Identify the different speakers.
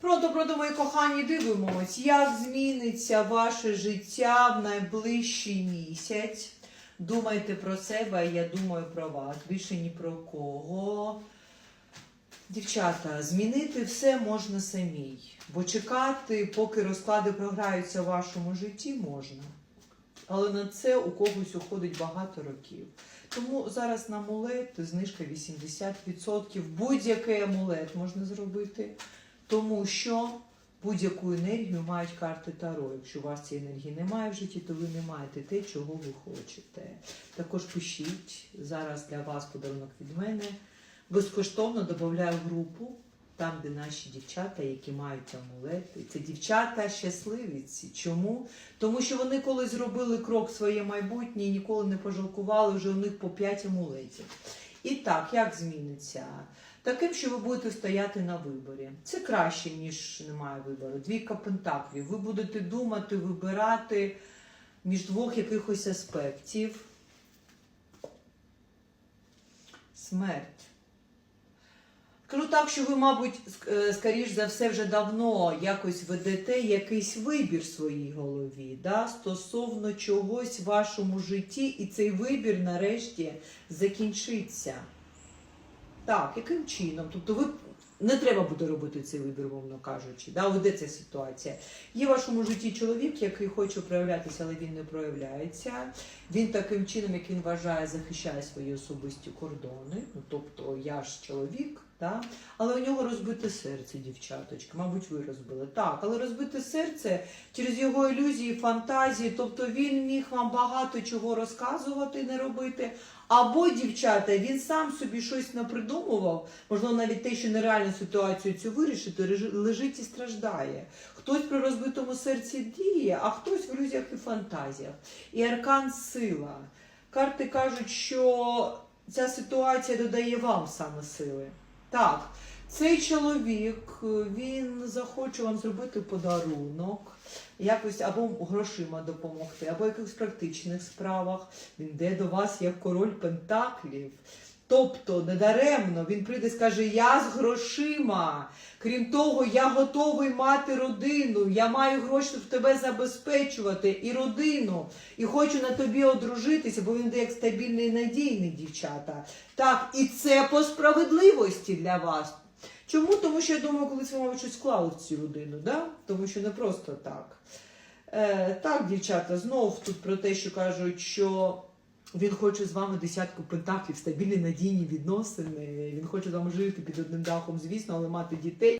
Speaker 1: Пронто, пронто, мої кохані, дивимось, як зміниться ваше життя в найближчий місяць. Думайте про себе, я думаю про вас. Більше ні про кого. Дівчата, змінити все можна самій, бо чекати, поки розклади програються в вашому житті, можна. Але на це у когось уходить багато років. Тому зараз на амулет знижка 80%. Будь-який амулет можна зробити, тому що будь-яку енергію мають карти Таро. Якщо у вас цієї енергії немає в житті, то ви не маєте те, чого ви хочете. Також пишіть зараз для вас подарунок від мене. Безкоштовно додаю групу, там, де наші дівчата, які мають амулети. Це дівчата щасливіці. Чому? Тому що вони колись зробили крок в своє майбутнє і ніколи не пожалкували вже у них по 5 амулетів. І так, як зміниться? Таким, що ви будете стояти на виборі. Це краще, ніж немає вибору. Двійка пентаклів. Ви будете думати, вибирати між двох якихось аспектів. Смерть. Кажу так, що ви, мабуть, е, скоріш за все, вже давно якось ведете якийсь вибір в своїй голові да, стосовно чогось в вашому житті, і цей вибір нарешті закінчиться. Так, яким чином? Тобто ви не треба буде робити цей вибір, мовно кажучи. Да? Де ця ситуація? Є в вашому житті чоловік, який хоче проявлятися, але він не проявляється. Він таким чином, як він вважає, захищає свої особисті кордони. Ну, тобто я ж чоловік, да? але у нього розбите серце, дівчаточки. Мабуть, ви розбили. Так, але розбите серце через його ілюзії, фантазії. Тобто він міг вам багато чого розказувати, не робити. Або, дівчата, він сам собі щось напридумував, можливо, навіть те, що нереально ситуацію цю вирішити, лежить і страждає. Хтось при розбитому серці діє, а хтось в ілюзіях і фантазіях. І аркан сила. Карти кажуть, що ця ситуація додає вам саме сили. Так, цей чоловік він захоче вам зробити подарунок, якось або грошима допомогти, або в якихось практичних справах. Він йде до вас як король пентаклів. Тобто, недаремно він прийде і скаже: Я з грошима. Крім того, я готовий мати родину. Я маю гроші, щоб тебе забезпечувати і родину. І хочу на тобі одружитися, бо він йде як стабільний і надійний дівчата. Так, і це по справедливості для вас. Чому? Тому що я думаю, колись ви, мабуть, щось вклали в цю людину, да? тому що не просто так. Е, так, дівчата, знов тут про те, що кажуть, що він хоче з вами десятку пентаклів, стабільні надійні відносини. Він хоче з вами жити під одним дахом, звісно, але мати дітей.